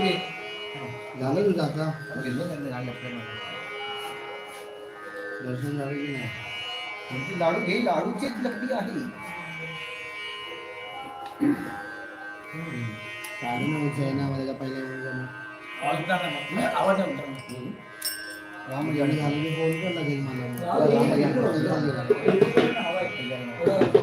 घे झालं तुझं आता गेलो जाने झालं आपल्या में दर्शन जाने की नाही त्यांची लाडू गई लाडू चेत लग दिया ही आहे में उसे है ना मला पहिल्या वेळ जमा। आवाज़ राम झालं फ़ोन कर लगे मालूम है राम जाने खाली भी फ़ोन कर पण मालूम है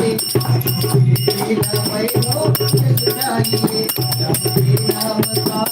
Thank you.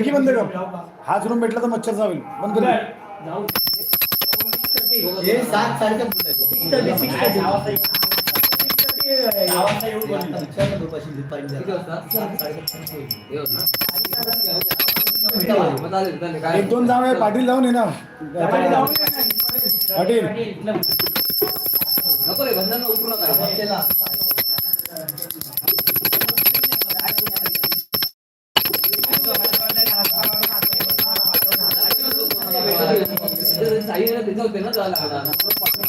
खिडकी बंद कर. हाच रूम भेटला तर मच्छर चावेल बंद कर. हे सात सारखं एक दोन जावे पाटील जाऊन ये ना पाटील. नको रे बंधन नका. రిజర్వ్ పైన చాలా పట్టణం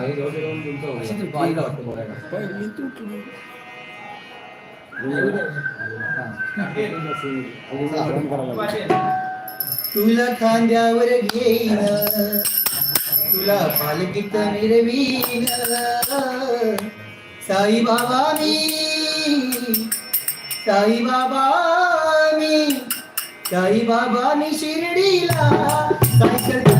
अशी ती बाई लावतो बघायला. तुला खांद्यावर घेईन तुला पालकीत मिरवीन साई बाबा मी साई बाबा मी साई बाबा मी शिर्डीला cycle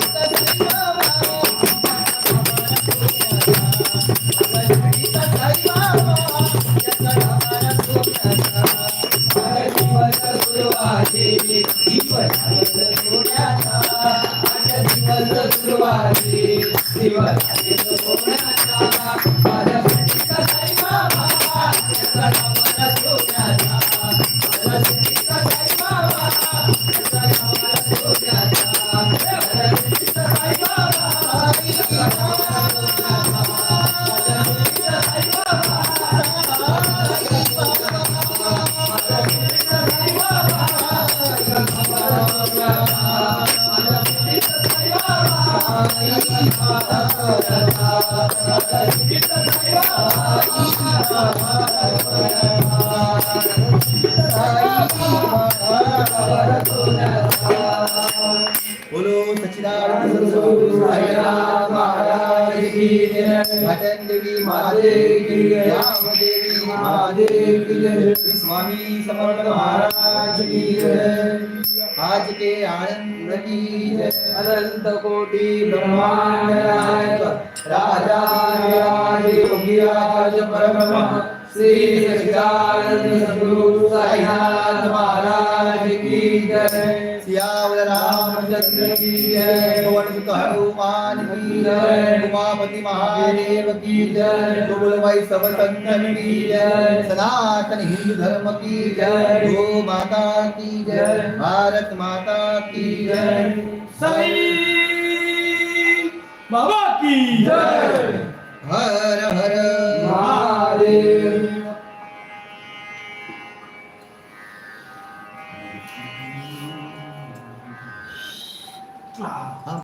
Shivaji, Shivaji. Mahadev Swami Samarth Maharaj की आज के आनंद की अनंत कोटि ब्रह्मांड राजा योगिराज परम श्री सच्चिदानंद सद्गुरु साईनाथ महाराज की जय। सियावर रामचंद्र की जय। पवन हनुमान जय। उमापति महादेव की जय दुर्लभाई सब संतन की जय। सनातन हिंदू धर्म की जय। गो माता की जय भारत माता की जय सभी बाबा की जय। हर हर महादेव।